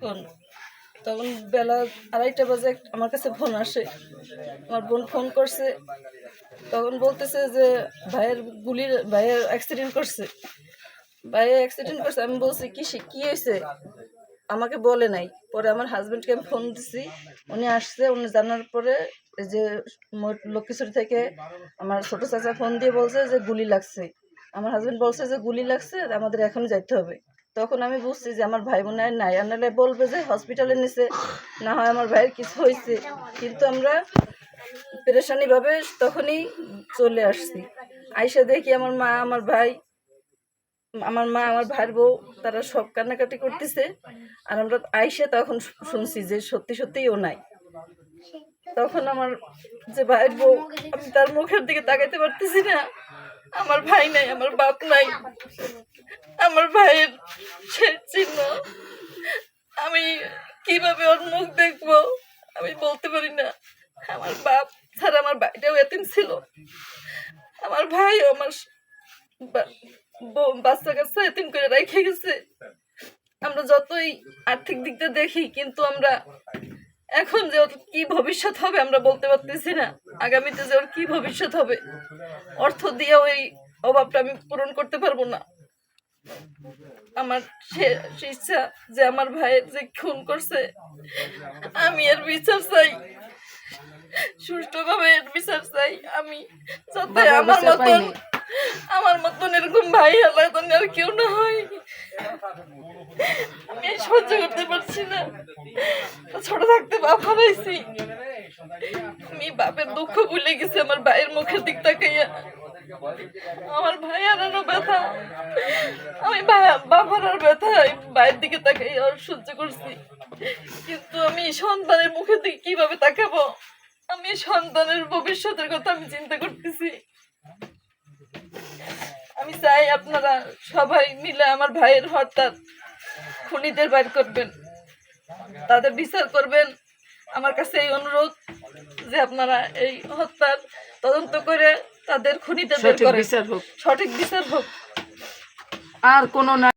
Phone তখন বেলা আড়াইটা বাজে আমার কাছে ফোন আসে। আমার বোন ফোন করছে। তখন বলতেছে যে, ভাইয়ের গুলির, ভাইয়ের অ্যাক্সিডেন্ট করছে। ভাইয়ের অ্যাক্সিডেন্ট করছে, আমি বলছি কি কি হয়েছে? আমাকে বলে নাই। পরে আমার হাজবেন্ডকে আমি ফোন দিছি। উনি আসছে, উনি জানার পরে যে লক্ষ্মীশ্বরী থেকে আমার ছোট চাচা ফোন দিয়ে বলছে যে, গুলি লাগছে। আমার হাজবেন্ড বলছে যে, গুলি লাগছে, আমাদের এখন যাইতে হবে। তখন আমি বুঝছি যে আমার ভাই বোন আর নাই। আর নাহলে বলবে যে হসপিটালে নিছে, না হয় আমার ভাইয়ের কিছু হয়েছে কিন্তু আমরা পেরেশানিভাবে তখনই চলে আসছি। আইসা দেখি আমার মা, আমার ভাই, আমার মা, আমার ভাইয়ের বউ, তারা সব কান্নাকাটি করতেছে। আর আমরা আইসে তখন শুনছি যে সত্যি সত্যিই ও নাই। তখন আমার যে ভাইয়ের বউ, আমি তার মুখের দিকে তাকাইতে পারতেছি না। আমার ভাই নাই, আমার বাপ নাই। আমার ভাইয়ের শেষ চিহ্ন। আমি কীভাবে ওর মুখ দেখব? আমি বলতে পারি না। আমার বাপ ছাড়া আমার ভাইটাও এতিম ছিল। আমার ভাই আমার বাচ্চা কাচ্চা এতিম করে রেখে গেছে। আমরা যতই আর্থিক দিকটা দেখি, কিন্তু আমরা এখন যে ওর কি ভবিষ্যৎ হবে আমরা বলতে পারতেছি না। আগামীতে যে ওর কি ভবিষ্যৎ হবে অর্থ দিয়ে ওই অভাবটা আমি পূরণ করতে পারব না। আমার সে- ইচ্ছা যে আমার ভাইয়ের যে খুন করছে আমি এর বিচার চাই। সুষ্ঠুভাবে এর বিচার চাই। আমি যাতে আমার মতন আমার মতন এরকম ভাই আল্লাহ আর কেউ না হয়। সহ্য করতে পারছি না। ছোট থাকতে বাপ হারাইছি বাপের দুঃখ ভুলে আমার ভাইয়ের মুখের দিক তাকাইয়া। আমার ভাই হারানো ব্যথা। আমি বাপ হারার ব্যথা ভাইয়ের দিকে তাকাই আর সহ্য করছি। কিন্তু আমি সন্তানের মুখের দিকে কীভাবে তাকাবো? আমি সন্তানের ভবিষ্যতের কথা আমি চিন্তা করতেছি। আমি চাই আপনারা সবাই মিলে আমার ভাইয়ের হঠাৎ খুনিদের বাইর করবেন। তাদের বিচার করবেন। আমার কাছে এই অনুরোধ যে আপনারা এই হত্যার তদন্ত করে তাদের বের করেন। বিচার হোক। সঠিক বিচার হোক। আর কোনো না